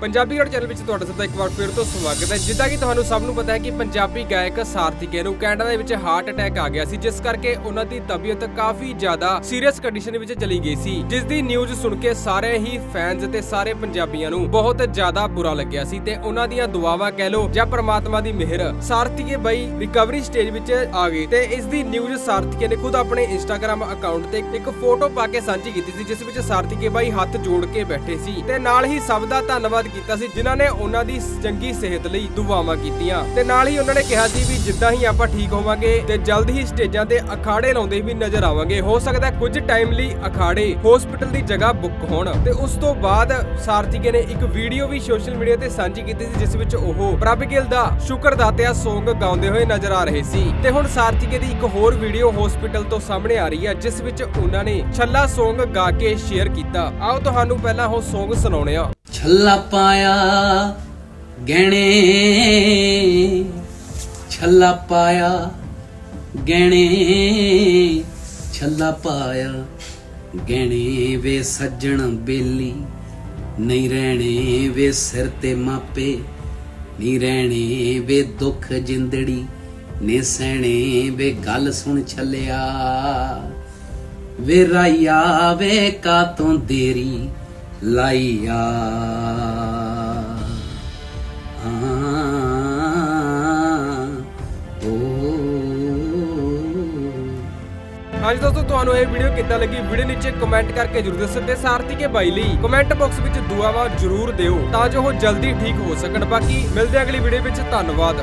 ਪੰਜਾਬੀ ਗੜ channel ਵਿੱਚ ਤੁਹਾਡਾ ਸਭ ਦਾ ਇੱਕ ਵਾਰ ਫਿਰ ਤੋਂ ਸਵਾਗਤ ਹੈ। ਜਿੱਦਾਂ ਕਿ ਤੁਹਾਨੂੰ ਸਭ ਨੂੰ ਪਤਾ ਹੈ ਕਿ ਪੰਜਾਬੀ ਗਾਇਕ ਸਾਰਥੀਕੇ ਨੂੰ ਕੈਨੇਡਾ ਦੇ ਵਿੱਚ ਹਾਰਟ ਅਟੈਕ ਆ ਗਿਆ ਸੀ, ਜਿਸ ਕਰਕੇ ਉਹਨਾਂ ਦੀ ਤਬੀਅਤ ਕਾਫੀ ਜ਼ਿਆਦਾ ਸੀਰੀਅਸ ਕੰਡੀਸ਼ਨ ਵਿੱਚ ਚਲੀ ਗਈ ਸੀ। ਜਿਸ ਦੀ ਨਿਊਜ਼ ਸੁਣ ਕੇ ਸਾਰੇ ਹੀ ਫੈਨਸ ਤੇ ਸਾਰੇ ਪੰਜਾਬੀਆਂ ਨੂੰ ਬਹੁਤ ਜ਼ਿਆਦਾ ਬੁਰਾ ਲੱਗਿਆ ਸੀ ਤੇ ਉਹਨਾਂ ਦੀਆਂ ਦੁਆਵਾਂ ਕਹਿ ਲੋ ਜਾਂ ਪ੍ਰਮਾਤਮਾ ਦੀ ਮਿਹਰ ਸਾਰਥੀਕੇ ਬਾਈ ਰਿਕਵਰੀ ਸਟੇਜ ਵਿੱਚ ਆ ਗਏ ਤੇ ਇਸ ਦੀ ਨਿਊਜ਼ ਸਾਰਥਿਕੇ ਨੇ ਖੁਦ ਆਪਣੇ ਇੰਸਟਾਗ੍ਰam ਅਕਾਊਂਟ ਤੇ ਇੱਕ ਫੋਟੋ ਪਾ ਕੇ ਸਾਂਝੀ ਕੀਤੀ ਸੀ, ਜਿਸ ਵਿੱਚ ਸਾਰਥੀਕੇ ਬਾਈ ਹੱਥ ਜੋੜ ਕੇ ਬੈਠੇ ਸੀ ਤੇ ਨਾਲ ਹੀ ਸਭ ਦਾ ਧੰਨਵਾਦ ਕੀਤਾ ਸੀ, ਜਿਨ੍ਹਾਂ ਨੇ ਉਹਨਾਂ ਦੀ ਚੰਗੀ ਸਿਹਤ ਲਈ ਦੁਆਵਾਂ ਕੀਤੀਆਂ। ਤੇ ਨਾਲ ਹੀ ਉਹਨਾਂ ਨੇ ਕਿਹਾ ਸੀ ਵੀ ਜਿੱਦਾਂ ਹੀ ਆਪਾਂ ਠੀਕ ਹੋਵਾਂਗੇ ਤੇ ਜਲਦ ਹੀ ਸਟੇਜਾਂ ਤੇ ਅਖਾੜੇ ਲਾਉਂਦੇ ਵੀ ਨਜ਼ਰ ਆਵਾਂਗੇ। ਹੋ ਸਕਦਾ ਕੁਝ ਟਾਈਮ ਲਈ ਅਖਾੜੇ ਹਸਪੀਟਲ ਦੀ ਜਗ੍ਹਾ ਬੁੱਕ ਹੋਣ। ਤੇ ਉਸ ਤੋਂ ਬਾਅਦ ਸਾਰਥਿਕੇ ਨੇ ਇੱਕ ਵੀਡੀਓ ਵੀ ਸੋਸ਼ਲ ਮੀਡੀਆ ਤੇ ਸਾਂਝੀ ਕੀਤੀ ਸੀ, ਜਿਸ ਵਿੱਚ ਉਹ ਪ੍ਰਭ ਗਿੱਲ ਦਾ ਸ਼ੁਕਰਦਾਤਿਆ Song ਗਾਉਂਦੇ ਹੋਏ ਨਜ਼ਰ ਆ ਰਹੇ ਸੀ। ਤੇ ਹੁਣ ਸਾਰਥੀਕੇ ਦੀ ਇੱਕ ਹੋਰ ਵੀਡੀਓ ਹਸਪੀਟਲ ਤੋਂ ਸਾਹਮਣੇ ਆ ਰਹੀ ਹੈ, ਜਿਸ ਵਿੱਚ ਉਹਨਾਂ ਨੇ ਛੱਲਾ Song ਗਾ ਕੇ ਸ਼ੇਅਰ ਕੀਤਾ। ਆਓ ਤੁਹਾਨੂੰ ਪਹਿਲਾਂ ਉਹ Song ਸੁਣਾਉਣੇ ਆ ਛੱਲਾ ਪਾਇਆ ਗਹਿਣੇ, ਛੱਲਾ ਪਾਇਆ ਗਹਿਣੇ, ਛੱਲਾ ਪਾਇਆ ਗਹਿਣੇ ਵੇ ਸੱਜਣ ਬੇਲੀ, ਨਹੀਂ ਰਹਿਣੇ ਵੇ ਸਿਰ ਤੇ ਮਾਪੇ, ਨਹੀਂ ਰਹਿਣੇ ਵੇ ਦੁੱਖ ਜਿੰਦੜੀ, ਨੇ ਸਹਿਣੇ ਵੇ ਗੱਲ ਸੁਣ ਛੱਲਿਆ, ਵੇ ਰਾਇਆ ਵੇ ਕਾ ਤੋਂ ਦੇਰੀ ਲਾਈਆ। ਹਾਂ ਦੋਸਤੋ, ਤੁਹਾਨੂੰ ਇਹ ਵੀਡੀਓ ਕਿੱਦਾਂ ਲੱਗੀ? ਵੀਡੀਓ ਨੀਚੇ ਕਮੈਂਟ ਕਰਕੇ ਜਰੂਰ ਦੱਸੋ ਤੇ ਸਾਰਥੀ ਕੇ ਬਾਈ ਲਈ। ਕਮੈਂਟ ਬਾਕਸ ਵਿੱਚ ਦੁਆਵਾਂ ਜਰੂਰ ਦਿਓ ਤਾਂ ਜੋ ਉਹ ਜਲਦੀ ਠੀਕ ਹੋ ਸਕਣ। ਬਾਕੀ ਮਿਲਦੇ ਅਗਲੀ ਵੀਡੀਓ ਵਿੱਚ। ਧੰਨਵਾਦ।